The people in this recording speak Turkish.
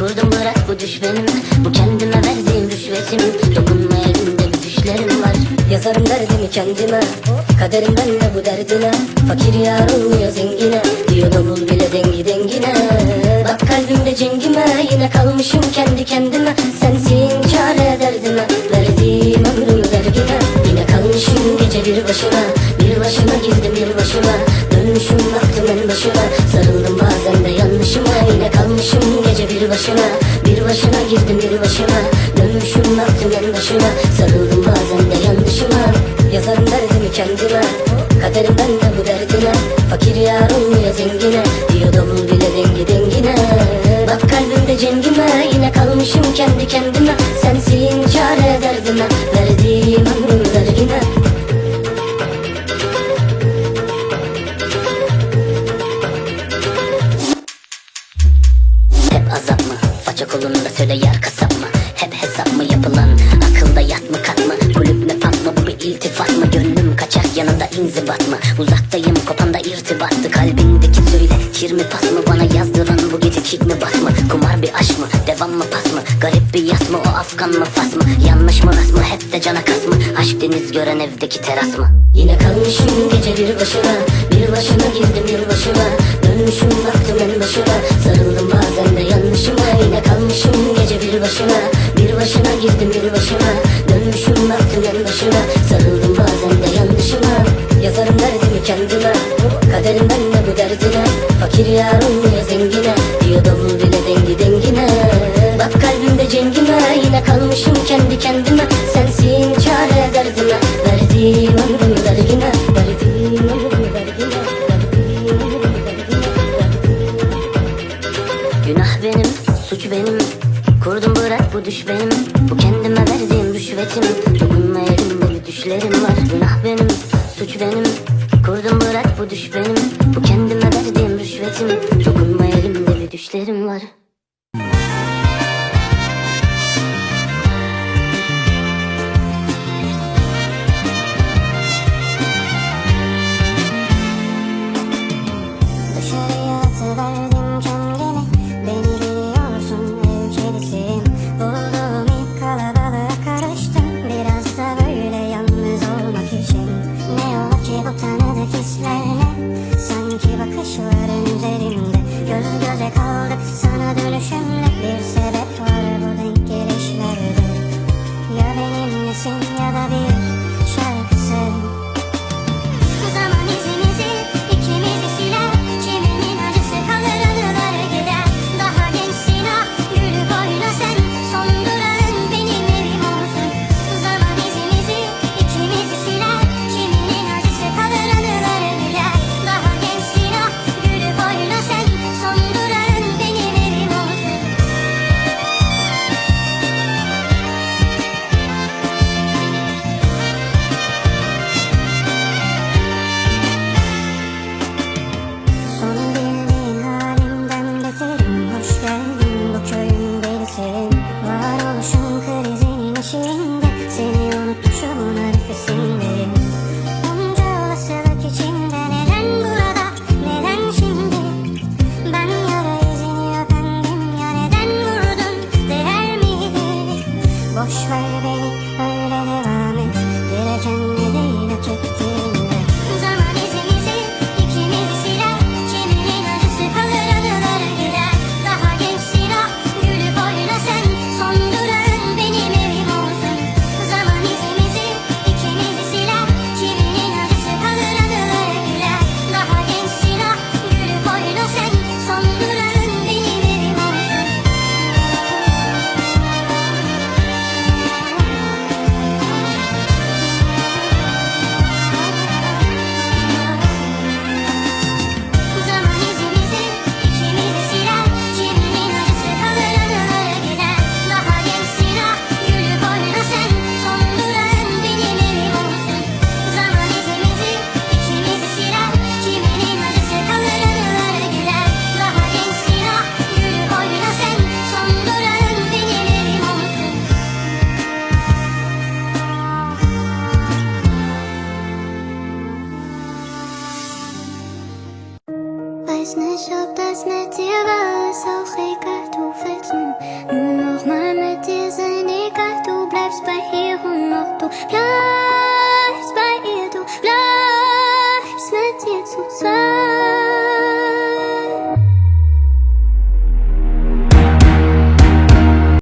Kurdum bırak bu düş Bu kendime verdiğim rüşvetimin Dokunma elimde düşlerim var. Yazarım derdimi kendime. Kaderimden de bu derdine. Fakir yar olmuyor zengine. Diyor davul bile dengi dengine. Bak kalbimde cengime. Yine kalmışım kendi kendime. Sensin çare derdime. Verdiğim ömrümü vergine Yine kalmışım gece bir başına Bir başıma girdim bir başıma. Dönmüşüm baktım en başıma. Sarıldım bazen de yanlışıma. Yine kalmışım bir başına Bir başına girdim bir başıma Dönmüşüm baktım en başıma Sarıldım bazen de yanlışıma. Yazarım derdimi kendime Kaderimden de bu derdine. Fakir yar olmuyor zengine Diyor davul bile dengi dengine. Bak kalbimde cengime Yine kalmışım kendi kendime kir mi pas mı? Bana yazdıran bu gece kick mi bas mı? Kumar bir aşk mı? Devam mı pas mı? Garip bir yas mı? O afgan mı fas mı? Yanlış mı rast mı? Hep de cana kas mı? Aşk deniz gören evdeki teras mı? Yine kalmışım gece bir başına Bir başına girdim bir başına Dönmüşüm baktım en başına Sarıldım bazen de yanlışıma Yine kalmışım gece bir başına Bir başına girdim bir başına Dönmüşüm baktım en başına Sarıldım bazen de yanlışıma Yazarım derdimi kendime Kaderimden derdine Fakir yar olmuyor zengine Diyor davul bile dengi dengine. Bak kalbimde cengime Yine kalmışım kendi kendime. Sensin çare derdime Verdiğim ömrümü vergine Verdiğim ömrümü vergine Günah benim, suç benim. Kurdum bırak bu düş benim. Bu kendime verdiğim rüşvetim. Dokunma elimde bir düşlerim var. Günah benim, suç benim. Kurdum bırak bu düş benim verdiğim 心要大笔 weiß nicht, ob das mit dir war, ist auch egal, du willst nur, nur noch mal mit dir sein, egal, du bleibst bei hier und noch du bleibst.